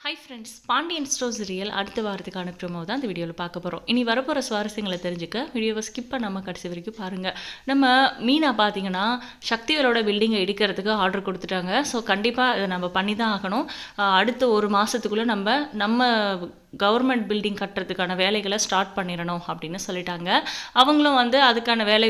Hi friends Pandian stores real அடுத்த வாரத்துக்கான promo தான் இந்த வீடியோவில் பார்க்க போகிறோம் இனி வரப்போகிற சுவாரஸ்யங்களை தெரிஞ்சுக்க வீடியோவை ஸ்கிப் பண்ணாமல் கடைசி வரைக்கும் பாருங்கள் நம்ம மீனா பார்த்தீங்கன்னா சக்திவேலோட பில்டிங்கை இடிக்கிறதுக்கு ஆர்டர் கொடுத்துட்டாங்க. ஸோ கண்டிப்பாக அதை நம்ம பண்ணி தான் ஆகணும் அடுத்த ஒரு மாதத்துக்குள்ளே நம்ம நம்ம கவர்மெண்ட் பில்டிங் கட்டுறதுக்கான வேலைகளை ஸ்டார்ட் பண்ணிடணும் அப்படின்னு சொல்லிட்டாங்க. அவங்களும் வந்து அதுக்கான வேலை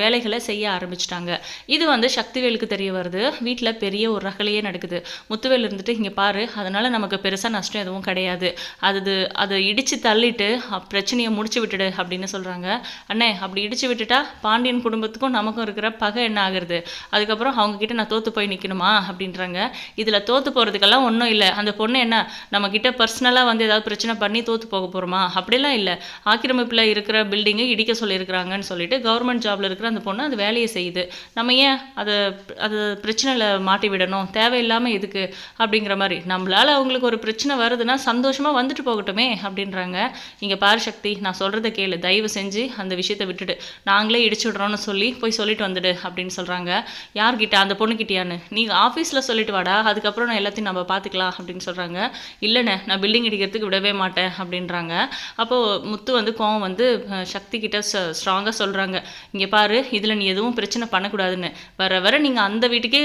வேலைகளை செய்ய ஆரம்பிச்சிட்டாங்க. இது வந்து சக்திவேலுக்கு தெரிய வருது. வீட்டில் பெரிய ஒரு ரகலையே நடக்குது. முத்துவேல் இருந்துட்டு இங்கே பாரு அதனால் நமக்கு பெருசாக நஷ்டம் எதுவும் கிடையாது. அது அதை இடித்து தள்ளிட்டு பிரச்சனையை முடிச்சு விட்டுடு அப்படின்னு சொல்கிறாங்க அண்ணே அப்படி இடித்து விட்டுட்டா பாண்டியன் குடும்பத்துக்கும் நமக்கும் இருக்கிற பகை என்ன ஆகுறது? அதுக்கப்புறம் அவங்கக்கிட்ட நான் தோற்று போய் நிற்கணுமா அப்படின்றாங்க. இதில் தோற்று போகிறதுக்கெல்லாம் ஒன்றும் இல்லை. அந்த பொண்ணு என்ன நம்ம பர்சனலாக வந்து ஏதாவது பிரச்சனை பிரச்சனை பண்ணி தோற்று போக போகிறோமா அப்படிலாம் இல்லை. ஆக்கிரமிப்பில் இருக்கிற பில்டிங்கை இடிக்க சொல்லியிருக்கிறாங்கன்னு சொல்லிட்டு கவர்மெண்ட் ஜாப்ல இருக்கிற அந்த பொண்ணு அது வேலையை செய்யுது. நம்ம ஏன் அதை அது பிரச்சனையில் மாட்டி விடணும்? தேவையில்லாமல் எதுக்கு? அப்படிங்கிற மாதிரி. நம்மளால் அவங்களுக்கு ஒரு பிரச்சனை வருதுன்னா சந்தோஷமாக வந்துட்டு போகட்டுமே அப்படின்றாங்க. இங்கே பாரு சக்தி நான் சொல்கிறத கேளு. தயவு செஞ்சு அந்த விஷயத்தை விட்டுட்டு நாங்களே இடிச்சு விடுறோம்னு சொல்லி போய் சொல்லிட்டு வந்துடு அப்படின்னு சொல்கிறாங்க யார்கிட்ட? அந்த பொண்ணுக்கிட்டியான்னு நீங்கள் ஆஃபீஸில் சொல்லிட்டு வாடா. அதுக்கப்புறம் நான் எல்லாத்தையும் நம்ம பார்த்துக்கலாம் அப்படின்னு சொல்கிறாங்க இல்லைண்ணே நான் பில்டிங் இடிக்கிறதுக்கு விடவே மாட்டேன் அப்படின்றாங்க. அப்போது முத்து வந்து கோவம் வந்து சக்தி கிட்ட ஸ்ட்ராங்காக சொல்கிறாங்க இங்கே பாரு இதில் நீ எதுவும் பிரச்சனை பண்ணக்கூடாதுன்னு. வர வர நீங்கள் அந்த வீட்டுக்கே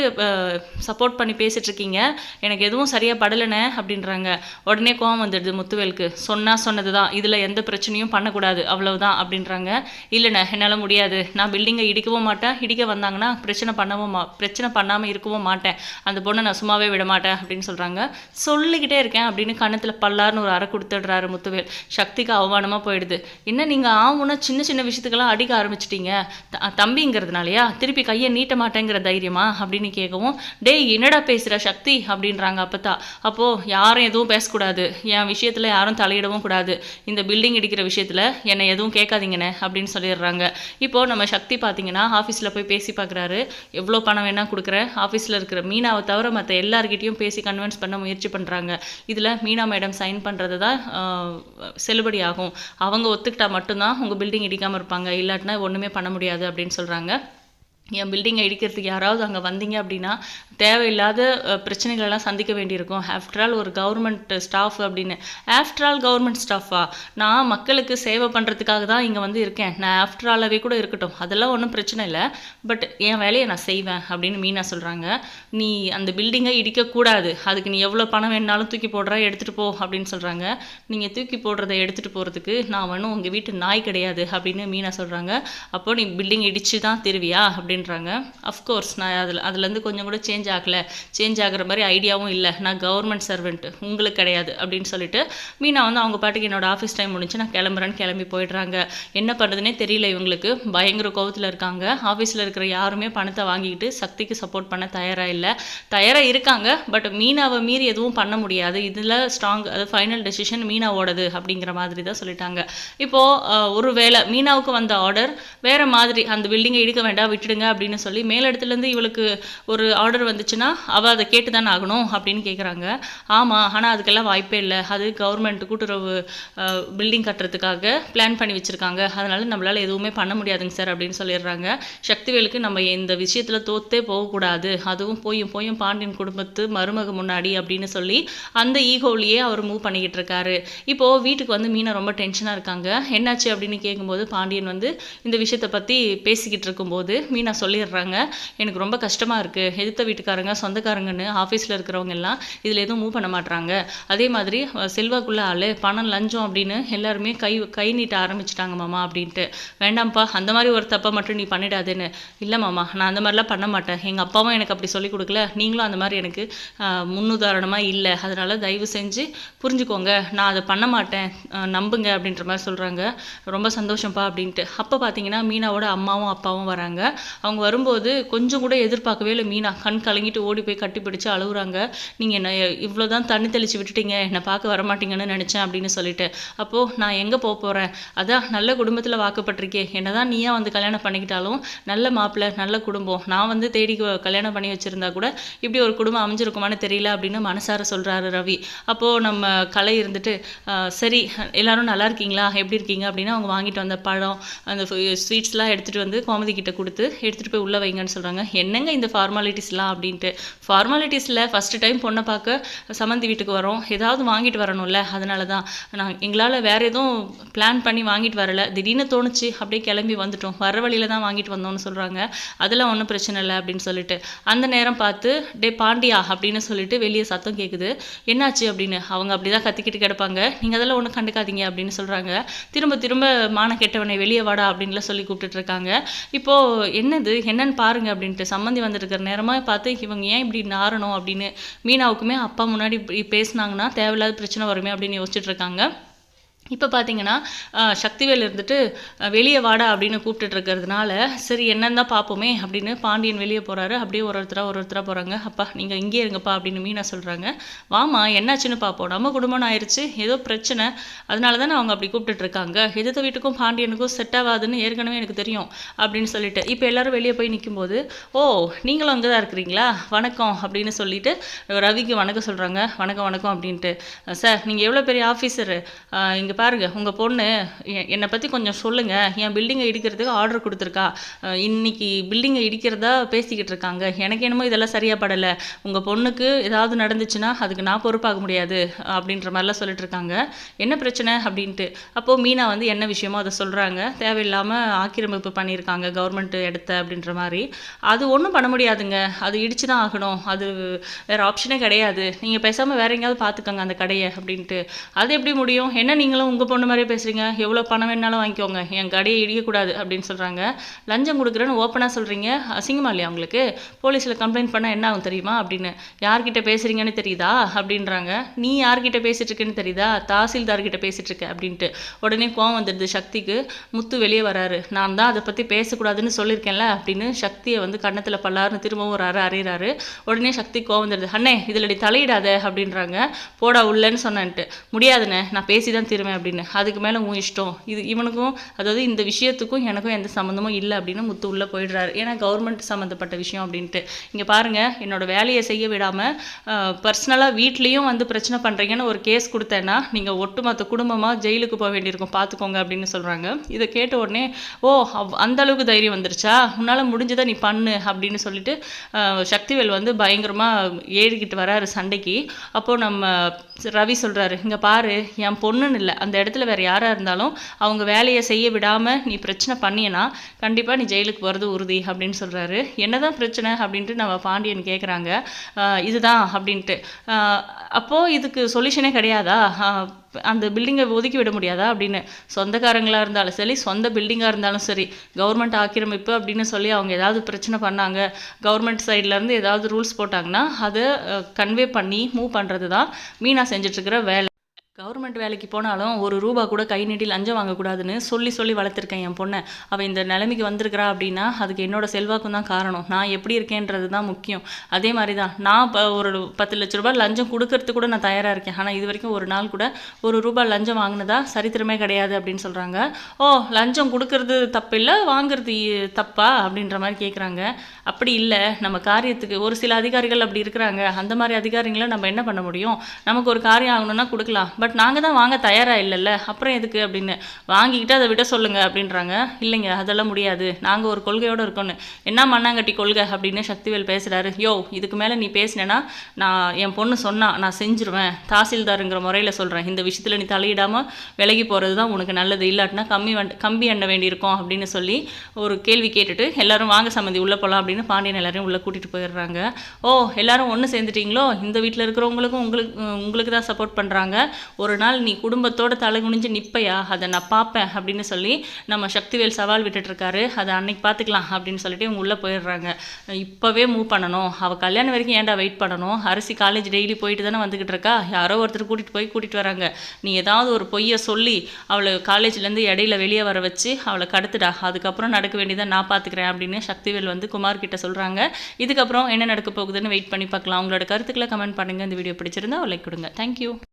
சப்போர்ட் பண்ணி பேசிகிட்ருக்கீங்க எனக்கு எதுவும் சரியாக படலைண்ணே அப்படின்றாங்க. உடனே கோவம் வந்துடுது முத்துவேலுக்கு. சொன்னால் சொன்னது தான் இதில் எந்த பிரச்சனையும் பண்ணக்கூடாது. அவ்வளவுதான் அப்படின்றாங்க. இல்லைண்ணே என்னால் முடியாது. நான் பில்டிங்கை இடிக்கவும் மாட்டேன். இடிக்க வந்தாங்கன்னா பிரச்சனை பண்ணவும் மா பிரச்சனை பண்ணாமல் இருக்கவும் மாட்டேன். அந்த பொண்ணை நான் சும்மாவே விட மாட்டேன் அப்படின்னு சொல்கிறாங்க சொல்லிக்கிட்டே இருக்கேன் அப்படின்னு கணத்தில் பல்லார்னு ஒரு அரக்கு கொடுத்துடுறாரு முத்துவேல். சக்திக்கு அவமானமாக போயிடுது. என்ன நீங்கள் ஆவுன்னா சின்ன சின்ன விஷயத்துக்கெல்லாம் அடிக்க ஆரம்பிச்சிட்டிங்க? த- தம்பிங்கிறதுனாலயா? திருப்பி கையை நீட்ட மாட்டேங்கிற தைரியமா? அப்படின்னு கேட்கவும் டேய் என்னடா பேசுகிற சக்தி? அப்படின்றாங்க அப்பத்தா. அப்போது யாரும் எதுவும் பேசக்கூடாது. என் விஷயத்தில் யாரும் தலையிடவும் கூடாது. இந்த பில்டிங் இடிக்கிற விஷயத்தில் என்னை எதுவும் கேட்காதீங்கண்ணே அப்படின்னு சொல்லிடுறாங்க. இப்போது நம்ம சக்தி பார்த்தீங்கன்னா ஆஃபீஸில் போய் பேசி பார்க்குறாரு எவ்வளோ பணம் வேணால் கொடுக்குறேன். ஆஃபீஸில் இருக்கிற மீனாவை தவிர மற்ற எல்லார்கிட்டயும் பேசி கன்வின்ஸ் பண்ண முயற்சி பண்ணுறாங்க இதில் மீனா மேடம் சைன் பண்ணுறது தான் செல்லுபடி ஆகும். அவங்க ஒத்துக்கிட்டால் மட்டும்தான் உங்கள் பில்டிங் இடிக்காமல் இருப்பாங்க. இல்லாட்டினா ஒன்றுமே பண்ண முடியாது அப்படின்னு சொல்கிறாங்க என் பில்டிங்கை இடிக்கிறதுக்கு யாராவது அங்கே வந்தீங்க அப்படின்னா தேவையில்லாத பிரச்சனைகளெல்லாம் சந்திக்க வேண்டியிருக்கும். ஆஃப்டர் ஆல் ஒரு கவர்மெண்ட் ஸ்டாஃப் அப்படின்னு. ஆஃப்டர் ஆல் கவர்மெண்ட் ஸ்டாஃபா நான் மக்களுக்கு சேவை பண்ணுறதுக்காக தான் இங்கே வந்து இருக்கேன். நான் ஆஃப்டர் ஆலாகவே கூட இருக்கட்டும். அதெல்லாம் ஒன்றும் பிரச்சனை இல்லை. பட் என் வேலையை நான் செய்வேன் அப்படின்னு மீனா சொல்கிறாங்க நீ அந்த பில்டிங்கை இடிக்கக்கூடாது. அதுக்கு நீ எவ்வளோ பணம் வேணாலும் தூக்கி போடுறா எடுத்துகிட்டு போ அப்படின்னு சொல்கிறாங்க நீங்கள் தூக்கி போடுறதை எடுத்துகிட்டு போகிறதுக்கு நான் வேணும் உங்கள் வீட்டு நாய் கிடையாது அப்படின்னு மீனா சொல்கிறாங்க அப்போ நீ பில்டிங் இடிச்சு தான் திருவியா அப்படின்றாங்க. அஃப்கோர்ஸ் நான் அதில் அதுலேருந்து கொஞ்சம் கூட சேஞ்ச் ஆகலை. சேஞ்ச் ஆகுற மாதிரி ஐடியாவும் இல்லை. நான் கவர்மெண்ட் சர்வெண்ட்டு உங்களுக்கு கிடையாது அப்படின்னு சொல்லிட்டு மீனா வந்து அவங்க பாட்டுக்கு என்னோட ஆஃபீஸ் டைம் முடிஞ்சு நான் கிளம்புறேன்னு கிளம்பி போயிடுறாங்க. என்ன பண்ணுறதுனே தெரியல இவங்களுக்கு. பயங்கர கோவத்தில் இருக்காங்க. ஆஃபீஸில் இருக்கிற யாருமே பணத்தை வாங்கிக்கிட்டு சக்திக்கு சப்போர்ட் பண்ண தயாராக இல்லை. தயாராக இருக்காங்க பட் மீனாவை மீறி எதுவும் பண்ண முடியாது. இதில் ஸ்ட்ராங் அது ஃபைனல் டெசிஷன் மீனாவோடது அப்படிங்கிற மாதிரி தான் சொல்லிட்டாங்க. இப்போது ஒரு வேளை மீனாவுக்கு வந்த ஆர்டர் வேற மாதிரி அந்த பில்டிங்கை இடிக்க வேண்டாம் விட்டுடுங்க அப்படின்னு சொல்லி மேலிடத்துலேருந்து இவளுக்கு ஒரு ஆர்டர் வந்துச்சுன்னா அவள் அதை கேட்டு தானே ஆகணும் அப்படின்னு கேட்குறாங்க ஆமாம் ஆனால் அதுக்கெல்லாம் வாய்ப்பே இல்லை. அது கவர்மெண்ட் கூட்டுறவு பில்டிங் கட்டுறதுக்காக பிளான் பண்ணி வச்சுருக்காங்க. அதனால் நம்மளால் எதுவுமே பண்ண முடியாதுங்க சார் அப்படின்னு சொல்லிடுறாங்க. சக்திவேலுக்கு நம்ம இந்த விஷயத்தில் தோத்தே போகக்கூடாது அதுவும் போயும் போயும் பாண்டியன் குடும்பத்து மருமக முன்னாடி அப்படின்னு சொல்லி அந்த ஈகோவிலேயே அவர் மூவ் பண்ணிக்கிட்டு இருக்காரு. இப்போது வீட்டுக்கு வந்து மீனா ரொம்ப டென்ஷனாக இருக்காங்க. என்னாச்சு அப்படின்னு கேட்கும்போது பாண்டியன் வந்து இந்த விஷயத்தை பற்றி பேசிக்கிட்டு இருக்கும்போது மீனா சொல்லிடுறாங்க. எனக்கு ரொம்ப கஷ்டமாக இருக்குது எதிர்த்த வீட்டுக்காரங்க சொந்தக்காரங்கன்னு ஆஃபீஸில் இருக்கிறவங்க எல்லாம் இதில் எதுவும் மூவ் பண்ண மாட்றாங்க. அதே மாதிரி செல்வாக்குள்ள ஆளு பணம் லஞ்சம் அப்படின்னு எல்லாருமே கை கை நீட்ட ஆரம்பிச்சிட்டாங்க மாமா அப்படின்ட்டு. வேண்டாம்ப்பா அந்த மாதிரி ஒரு தப்பை மட்டும் நீ பண்ணிடாதேன்னு. இல்லை மாமா நான் அந்த மாதிரிலாம் பண்ண மாட்டேன். எங்கள் அப்பாவும் எனக்கு அப்படி சொல்லிக் கொடுக்கல. நீங்களும் அந்த மாதிரி எனக்கு முன்னுதாரணமாக இல்லை. அதனால் தயவு செஞ்சு புரிஞ்சுக்கோங்க. நான் அதை பண்ண மாட்டேன். நம்புங்க அப்படின்ற மாதிரி சொல்கிறாங்க ரொம்ப சந்தோஷம்ப்பா அப்படின்ட்டு. அப்போ பார்த்தீங்கன்னா மீனாவோட அம்மாவும் அப்பாவும் வராங்க. அவங்க வரும்போது கொஞ்சம் கூட எதிர்பார்க்கவே இல்லை. மீனா கண் கலங்கிட்டு ஓடி போய் கட்டி பிடிச்சு அழுகுறாங்க. நீங்கள் என்ன இவ்வளோ தான் தண்ணி தெளிச்சு விட்டுட்டீங்க. என்னை பார்க்க வர மாட்டீங்கன்னு நினச்சேன் அப்படின்னு சொல்லிட்டு. அப்போது நான் எங்கே போக போகிறேன் அதான் நல்ல குடும்பத்தில் வாக்கப்பட்டிருக்கே. என்னதான் நீயா வந்து கல்யாணம் பண்ணிக்கிட்டாலும் நல்ல மாப்பிள்ளை நல்ல குடும்பம். நான் வந்து தேடி கல்யாணம் பண்ணி வச்சுருந்தா கூட இப்படி ஒரு குடும்பம் அமைஞ்சிருக்குமான்னு தெரியல அப்படின்னு மனசார சொல்கிறாரு ரவி. அப்போது நம்ம கலை இருந்துட்டு சரி எல்லாரும் நல்லா இருக்கீங்களா? எப்படி இருக்கீங்க? அப்படின்னு அவங்க வாங்கிட்டு வந்த பழம் அந்த ஸ்வீட்ஸ்லாம் எடுத்துகிட்டு வந்து கோமதி கிட்ட கொடுத்து எடுத்து எடுத்துகிட்டு போய் உள்ளே வைங்கன்னு சொல்கிறாங்க என்னங்க இந்த ஃபார்மாலிட்டிஸ்லாம் அப்படின்ட்டு. ஃபார்மாலிட்டிஸில் ஃபஸ்ட்டு டைம் பொண்ணை பார்க்க சம்மந்தி வீட்டுக்கு வரோம். ஏதாவது வாங்கிட்டு வரணும்ல அதனால தான் நான் எங்களால் வேறு எதுவும் பிளான் பண்ணி வாங்கிட்டு வரல. திடீர்னு தோணுச்சு அப்படியே கிளம்பி வந்துட்டோம். வர வழியில தான் வாங்கிட்டு வந்தோம்னு சொல்கிறாங்க அதெல்லாம் ஒன்றும் பிரச்சனை இல்லை அப்படின்னு சொல்லிட்டு. அந்த நேரம் பார்த்து டே பாண்டியா அப்படின்னு சொல்லிட்டு வெளியே சத்தம் கேட்குது என்னாச்சு? அப்படின்னு. அவங்க அப்படி தான் கத்திக்கிட்டு கிடப்பாங்க. நீங்கள் அதெல்லாம் ஒன்றும் கண்டுக்காதீங்க அப்படின்னு சொல்கிறாங்க திரும்ப திரும்ப மான கெட்டவனை வெளியே வாடா அப்படின்லாம் சொல்லி கூப்பிட்டுட்டு இருக்காங்க. இப்போது என்னது? என்னன்னு பாருங்க அப்படின்ட்டு சம்மந்தி வந்திருக்கிற நேரமாக பார்த்து இவங்க ஏன் இப்படி நாரணும் அப்படின்னு மீனாவுக்குமே அப்பா முன்னாடி இப்படி பேசுனாங்கன்னா தேவையில்லாத பிரச்சனை வருமே? அப்படின்னு யோசிச்சுட்டு இருக்காங்க. இப்போ பார்த்தீங்கன்னா சக்திவேல் இருந்துட்டு வெளியே வாடா அப்படின்னு கூப்பிட்டுட்டு இருக்கிறதுனால சரி என்னன்னு தான் பார்ப்போமே அப்படின்னு பாண்டியன் வெளியே போகிறாரு அப்படியே ஒரு ஒருத்தராக ஒரு ஒருத்தராக போகிறாங்க அப்பா நீங்கள் இங்கே இருங்கப்பா அப்படின்னு மீனா சொல்கிறாங்க வாமா என்னாச்சுன்னு பார்ப்போம் நம்ம குடும்பம்னு ஆயிடுச்சு ஏதோ பிரச்சனை. அதனால தானே அவங்க அப்படி கூப்பிட்டுட்டு இருக்காங்க. எதிர்த்த வீட்டுக்கும் பாண்டியனுக்கும் செட் ஆகாதுன்னு ஏற்கனவே எனக்கு தெரியும் அப்படின்னு சொல்லிட்டு இப்போ எல்லாரும் வெளியே போய் நிற்கும்போது ஓ நீங்களும் அங்கே தான் இருக்கிறீங்களா? வணக்கம் அப்படின்னு சொல்லிட்டு ரவிக்கு வணக்கம் சொல்கிறாங்க வணக்கம் வணக்கம் அப்படின்ட்டு. சார் நீங்கள் எவ்வளோ பெரிய ஆஃபீஸரு இங்கே பாருங்கள் உங்கள் பொண்ணு என்னை பற்றி கொஞ்சம் சொல்லுங்கள் என் பில்டிங்கை இடிக்கிறதுக்கு ஆர்டர் கொடுத்துருக்கா. இன்றைக்கி இன்னைக்கு பில்டிங்கை இடிக்கிறதா பேசிக்கிட்டு இருக்காங்க. எனக்கு என்னமோ இதெல்லாம் சரியாக படலை. உங்கள் பொண்ணுக்கு ஏதாவது நடந்துச்சுன்னா அதுக்கு நான் பொறுப்பாக முடியாது அப்படின்ற மாதிரிலாம் சொல்லிட்டு இருக்காங்க. என்ன பிரச்சனை? அப்படின்ட்டு. அப்போது மீனா வந்து என்ன விஷயமோ அதை சொல்கிறாங்க தேவையில்லாமல் ஆக்கிரமிப்பு பண்ணியிருக்காங்க கவர்மெண்ட் இடத்த அப்படின்ற மாதிரி. அது ஒன்றும் பண்ண முடியாதுங்க. அது இடிச்சு தான் ஆகணும். அது வேறு ஆப்ஷனே கிடையாது. நீங்கள் பேசாமல் வேற எங்கேயாவது பார்த்துக்கோங்க அந்த கடையை அப்படின்ட்டு. அது எப்படி முடியும்? என்ன நீங்களும் உங்கள் பொண்ணு மாதிரியே பேசுகிறீங்க எவ்வளோ பணம் வேணாலும் வாங்கிக்கோங்க. என் கடையை இடிக்கக்கூடாது அப்படின்னு சொல்கிறாங்க லஞ்சம் கொடுக்குறேன்னு ஓப்பனாக சொல்கிறீங்க அசிங்கமா இல்லையா உங்களுக்கு? போலீஸில் கம்ப்ளைண்ட் பண்ணால் என்ன ஆகும் தெரியுமா அப்படின்னு. யார்கிட்ட பேசுகிறீங்கன்னு தெரியுதா? அப்படின்றாங்க. நீ யார்கிட்ட பேசிகிட்டு இருக்கேன்னு தெரியுதா? தாசில்தார்கிட்ட பேசிகிட்டு இருக்க அப்படின்ட்டு. உடனே கோவம் வந்துடுது சக்திக்கு. முத்து வெளியே வராரு. நான் தான் அதை பற்றி பேசக்கூடாதுன்னு சொல்லியிருக்கேன்ல அப்படின்னு சக்தியை வந்து கன்னத்தில் பல்லாருன்னு திரும்பவும் ஒரு அறை அறையிறாரு. உடனே சக்தி கோவம் வந்துடுது. அண்ணே இதில் தலையிடாத அப்படின்றாங்க. போடா உள்ளன்னு சொன்னேன்ட்டு. முடியாதுண்ணே நான் பேசி தான் திரும்ப அப்படின்னு. அதுக்கு மேலே உன் இஷ்டம். இது இவனுக்கும் அதாவது இந்த விஷயத்துக்கும் எனக்கும் எந்த சம்மந்தமும் இல்லை அப்படின்னு முத்து உள்ளே போயிடுறாரு. ஏன்னா கவர்மெண்ட் சம்மந்தப்பட்ட விஷயம் அப்படின்ட்டு. இங்கே பாருங்க என்னோட வேலையை செய்ய விடாமல் பர்சனலாக வீட்லேயும் வந்து பிரச்சனை பண்ணுறீங்கன்னு ஒரு கேஸ் கொடுத்தேன்னா நீங்கள் ஒட்டுமொத்த குடும்பமாக ஜெயிலுக்கு போக வேண்டியிருக்கும். பார்த்துக்கோங்க அப்படின்னு சொல்கிறாங்க இதை கேட்ட உடனே ஓ அவ்- அந்த அளவுக்கு தைரியம் வந்துருச்சா? உன்னால் முடிஞ்சதை நீ பண்ணு அப்படின்னு சொல்லிட்டு சக்திவேல் வந்து பயங்கரமாக ஏறிக்கிட்டு வராரு சண்டைக்கு. அப்போது நம்ம ரவி சொல்கிறாரு இங்கே பாரு என் பொண்ணுன்னு இல்லை. அந்த இடத்துல வேறு யாராக இருந்தாலும் அவங்க வேலையை செய்ய விடாமல் நீ பிரச்சனை பண்ணியனா கண்டிப்பாக நீ ஜெயிலுக்கு போகிறது உறுதி அப்படின்னு சொல்கிறாரு என்னதான் பிரச்சனை அப்படின்ட்டு நம்ம பாண்டியன் கேட்குறாங்க இதுதான் அப்படின்ட்டு. அப்போது இதுக்கு சொல்யூஷனே கிடையாதா? அந்த பில்டிங்கை ஒதுக்கி விட முடியாதா அப்படின்னு. சொந்தக்காரங்களாக இருந்தாலும் சரி சொந்த பில்டிங்காக இருந்தாலும் சரி கவர்மெண்ட் ஆக்கிரமிப்பு அப்படின்னு சொல்லி அவங்க ஏதாவது பிரச்சனை பண்ணாங்க கவர்மெண்ட் சைட்லேருந்து ஏதாவது ரூல்ஸ் போட்டாங்கன்னா அதை கன்வே பண்ணி மூவ் பண்ணுறது தான் மீனா செஞ்சிட்ருக்கிற வேலை. கவர்மெண்ட் வேலைக்கு போனாலும் ஒரு ரூபா கூட கை நீட்டி லஞ்சம் வாங்கக்கூடாதுன்னு சொல்லி சொல்லி வளர்த்துருக்கேன் என் பொண்ணை. அவள் இந்த நிலைமைக்கு வந்திருக்கிறா அப்படின்னா அதுக்கு என்னோட செல்வாக்கும் தான் காரணம். நான் எப்படி இருக்கேன்றது தான் முக்கியம். அதே மாதிரி தான் நான் இப்போ ஒரு பத்து லட்ச ரூபாய் லஞ்சம் கொடுக்கறதுக்கு கூட நான் தயாராக இருக்கேன். ஆனால் இது வரைக்கும் ஒரு நாள் கூட ஒரு ரூபாய் லஞ்சம் வாங்கினதா சரித்திரமே கிடையாது அப்படின்னு சொல்கிறாங்க ஓ லஞ்சம் கொடுக்கறது தப்பு இல்லை வாங்குறது தப்பா? அப்படின்ற மாதிரி கேட்குறாங்க அப்படி இல்லை. நம்ம காரியத்துக்கு ஒரு சில அதிகாரிகள் அப்படி இருக்கிறாங்க. அந்த மாதிரி அதிகாரிகளை நம்ம என்ன பண்ண முடியும்? நமக்கு ஒரு காரியம் ஆகணும்னா கொடுக்கலாம். பட் நாங்கள் தான் வாங்க தயாராக இல்லைல்ல. அப்புறம் எதுக்கு அப்படின்னு. வாங்கிக்கிட்டு அதை விட சொல்லுங்க அப்படின்றாங்க. இல்லைங்க அதெல்லாம் முடியாது. நாங்கள் ஒரு கொள்கையோடு இருக்கோன்னு. என்ன மண்ணாங்கட்டி கொள்கை அப்படின்னு சக்திவேல் பேசுகிறாரு யோ இதுக்கு மேலே நீ பேசினேன்னா நான் என் பொண்ணு சொன்னா நான் செஞ்சிருவேன். தாசில்தாருங்கிற முறையில் சொல்கிறேன் இந்த விஷயத்தில் நீ தலையிடாமல் விலகி போகிறது தான் உனக்கு நல்லது. இல்லாட்டினா கம்மி வண்ட கம்பி எண்ண வேண்டியிருக்கும் அப்படின்னு சொல்லி ஒரு கேள்வி கேட்டுட்டு எல்லாரும் வாங்க சம்மந்தி உள்ளே போகலாம் அப்படின்னு பாண்டியன் எல்லாரையும் உள்ளே கூட்டிகிட்டு போயிடுறாங்க. ஓ எல்லாரும் ஒன்று சேர்ந்துட்டீங்களோ? இந்த வீட்டில் இருக்கிறவங்களுக்கும் உங்களுக்கு உங்களுக்கு தான் சப்போர்ட் பண்ணுறாங்க ஒரு நாள் நீ குடும்பத்தோட தலை குனிஞ்சு நிற்பையா அதை நான் பார்ப்பேன் அப்படின்னு சொல்லி நம்ம சக்திவேல் சவால் விட்டுட்டு இருக்காரு அதை அன்னைக்கு பார்த்துக்கலாம் அப்படின்னு சொல்லிட்டு இவங்க உள்ளே போயிடுறாங்க. இப்போவே மூவ் பண்ணணும். அவள் கல்யாணம் வரைக்கும் ஏன்டா வெயிட் பண்ணணும்? அரிசி காலேஜ் டெய்லி போயிட்டு தானே வந்துக்கிட்டு இருக்கா? யாரோ ஒருத்தர் கூட்டிகிட்டு போய் கூட்டிகிட்டு வராங்க. நீ ஏதாவது ஒரு பொய்யை சொல்லி அவளை காலேஜ்லேருந்து இடையில வெளியே வர வச்சு அவளை கடத்துடா. அதுக்கப்புறம் நடக்க வேண்டியதை நான் பார்த்துக்கிறேன் அப்படின்னு சக்திவேல் வந்து குமார் கிட்ட சொல்கிறாங்க இதுக்கப்புறம் என்ன நடக்க போகுதுன்னு வெயிட் பண்ணி பார்க்கலாம். உங்களோட கருத்துக்களை கமெண்ட் பண்ணுங்கள் இந்த வீடியோ பிடிச்சிருந்தா லைக் கொடுங்க. தேங்க்யூ